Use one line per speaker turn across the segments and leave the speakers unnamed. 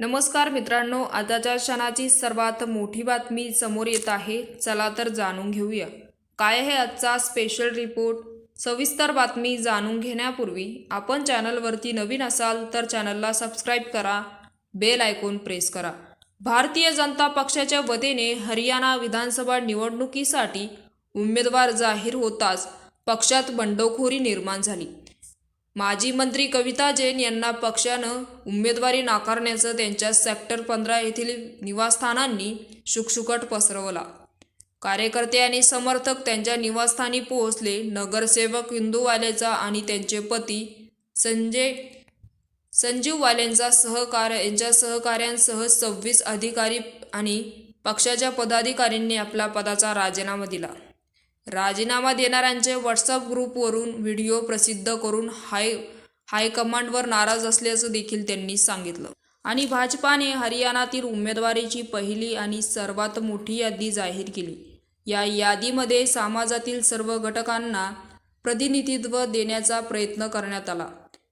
नमस्कार मित्रांनो आताच्या क्षणाची सर्वात मोठी बातमी समोर येत आहे. चला तर जाणून घेऊया. काय आहे आजचा स्पेशल रिपोर्ट सविस्तर बातमी जाणून घेण्यापूर्वी आपण चॅनलवरती नवीन असाल तर चॅनलला सबस्क्राईब करा. बेल आयकॉन प्रेस करा. भारतीय जनता पक्षाच्या वतीने हरियाणा विधानसभा निवडणुकीसाठी उमेदवार जाहीर होताच पक्षात बंडखोरी निर्माण झाली. माजी मंत्री कविता जैन यांना पक्षानं उमेदवारी नाकारण्याचं त्यांच्या सेक्टर पंधरा येथील निवासस्थानांनी शुकशुकट पसरवला. कार्यकर्ते आणि समर्थक त्यांच्या निवासस्थानी पोहोचले. नगरसेवक इंदूवालेचा आणि त्यांचे पती संजय संजीववाल्यांचा सहकार सहकार्य यांच्या सहकाऱ्यांसह सव्वीस अधिकारी आणि पक्षाच्या पदाधिकाऱ्यांनी आपला पदाचा राजीनामा दिला. राजीनामा देणाऱ्यांचे व्हॉट्सअप ग्रुपवरून व्हिडिओ प्रसिद्ध करून हाय हायकमांडवर नाराज असल्याचं देखील त्यांनी सांगितलं. आणि भाजपाने हरियाणातील उमेदवारीची पहिली आणि सर्वात मोठी यादी जाहीर केली. या यादीमध्ये समाजातील सर्व घटकांना प्रतिनिधित्व देण्याचा प्रयत्न करण्यात आला.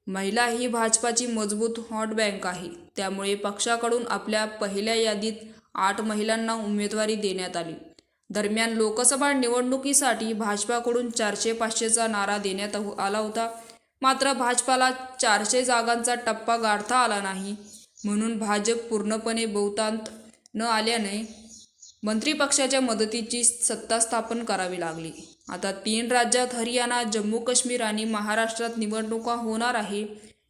महिला ही भाजपाची मजबूत हॉट बँक आहे. त्यामुळे पक्षाकडून आपल्या पहिल्या यादीत आठ महिलांना उमेदवारी देण्यात आली. दरम्यान लोकसभा निवडणुकीसाठी भाजपाकडून चारशे पाचशेचा नारा देण्यात हो- आला होता. मात्र भाजपाला चारशे जागांचा टप्पा गाठता आला नाही. म्हणून भाजप पूर्णपणे बहुतांत न आल्याने मंत्रिपक्षाच्या मदतीची सत्ता स्थापन करावी लागली. आता तीन राज्यात हरियाणा जम्मू काश्मीर आणि महाराष्ट्रात निवडणुका होणार आहे.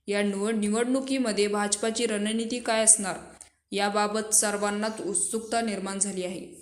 या निवड निवडणुकीमध्ये भाजपाची रणनीती काय असणार? याबाबत सर्वांनाच उत्सुकता निर्माण झाली आहे.